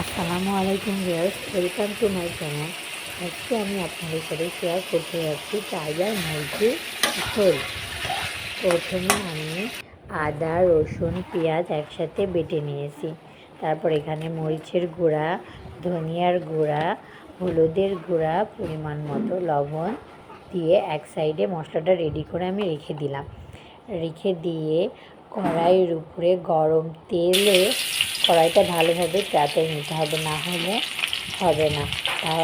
আসসালামু আলাইকুম viewers welcome to my channel আজকে আমি আপনাদের সাথে শেয়ার করতে যাচ্ছি টাইগার মুরগির ঝোল। প্রথমে আমি আদা, রসুন, পেঁয়াজ একসাথে বেটে নিয়েছি। তারপর এখানে মরিচের গুঁড়া, ধনিয়ার গুঁড়া, হলুদের গুঁড়া, পরিমাণ মতো লবণ দিয়ে এক সাইডে মশলাটা রেডি করে আমি রেখে দিলাম। রেখে দিয়ে কড়াইয়ের উপরে গরম তেলে কড়াইটা ভালোভাবে চাতে নিতে হবে, না হলে হবে না। তা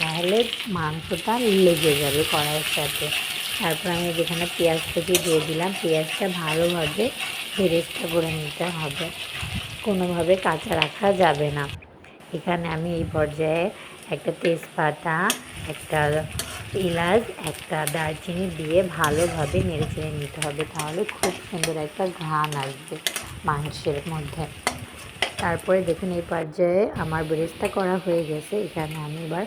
না হলে মাংসটা লেগে যাবে কড়াইয়ের সাথে। তারপর আমি যেখানে পেঁয়াজ থেকে দিয়ে দিলাম, পেঁয়াজটা ভালোভাবে ফেরেস্তা করে নিতে হবে। কোনোভাবে কাঁচা রাখা যাবে না। এখানে আমি এই পর্যায়ে একটা তেজপাতা, একটা এলাচ, একটা দারচিনি দিয়ে ভালোভাবে নেড়ে চেড়ে নিতে হবে, তাহলে খুব সুন্দর একটা ঘ্রাণ আসবে মাংসের মধ্যে। তারপরে দেখুন এই পর্যায়ে আমার বেরেস্তা করা হয়ে গেছে। এখানে আমি এবার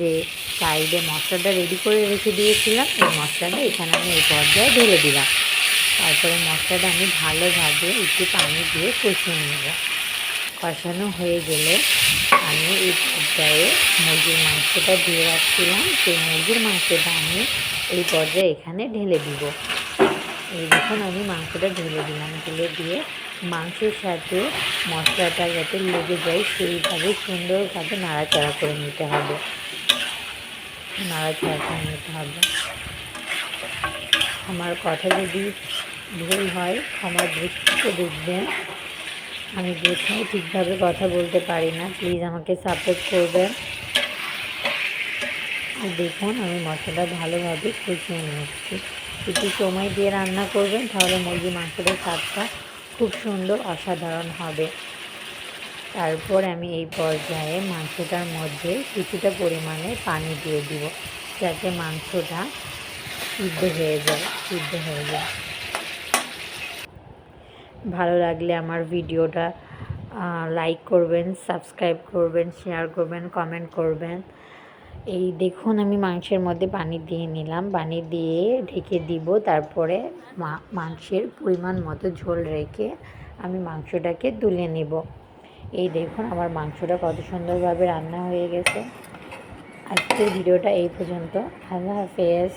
যে সাইডে মশলাটা রেডি করে রেখে দিয়েছিলাম, এই মশলাটা এখানে আমি এই পর্যায়ে ঢেলে দিলাম। তারপরে মশলাটা আমি ভালোভাবে একটু পানি দিয়ে কষিয়ে নেব। কষানো হয়ে গেলে আমি এই পর্যায়ে মুরগির মাংসটা দিয়ে রাখছিলাম। সেই মুরগির মাংসটা আমি এই পর্যায়ে এখানে ঢেলে দিব। এই দেখুন, আমি মাংসটা ঢেলে দিলাম। ঢেলে দিয়ে মাংসের সাথে মশলাটা যাতে লেগে যায়, সেইভাবে সুন্দরভাবে নাড়াচাড়া করে নিতে হবে। নাড়াচাড়া করে নিতে হবে। আমার কথা যদি ভুল হয় আমার দৃষ্টিতে দেখবেন। আমি যেখানে ঠিকভাবে কথা বলতে পারি না। প্লিজ আমাকে সাপোর্ট করবেন। দেখুন, আমি মশলাটা ভালোভাবে কষিয়ে নিচ্ছি। একটু সময় দিয়ে রান্না করবেন, তাহলে মুরগি মাংসটার স্বাদটা খুব সুন্দর, অসাধারণ হবে। তারপর আমি এই পর্যায়ে মাংসটার মধ্যে কিছুটা পরিমাণে পানি দিয়ে দিব, যাতে মাংসটা সিদ্ধ হয়ে যায়, সিদ্ধ হয়ে যায়। ভালো লাগলে আমার ভিডিওটা লাইক করবেন সাবস্ক্রাইব করবেন শেয়ার করবেন কমেন্ট করবেন। এই দেখুন, আমি মাংসের মধ্যে পানি দিয়ে নিলাম। পানি দিয়ে ঢেকে দিব, তারপরে মাংসের পরিমাণ মতো ঝোল রেখে আমি মাংসটাকে তুলে নেব। এই দেখুন, আমার মাংসটা কত সুন্দরভাবে রান্না হয়ে গেছে। আজকের ভিডিওটা এই পর্যন্ত। আল্লাহ হাফেজ।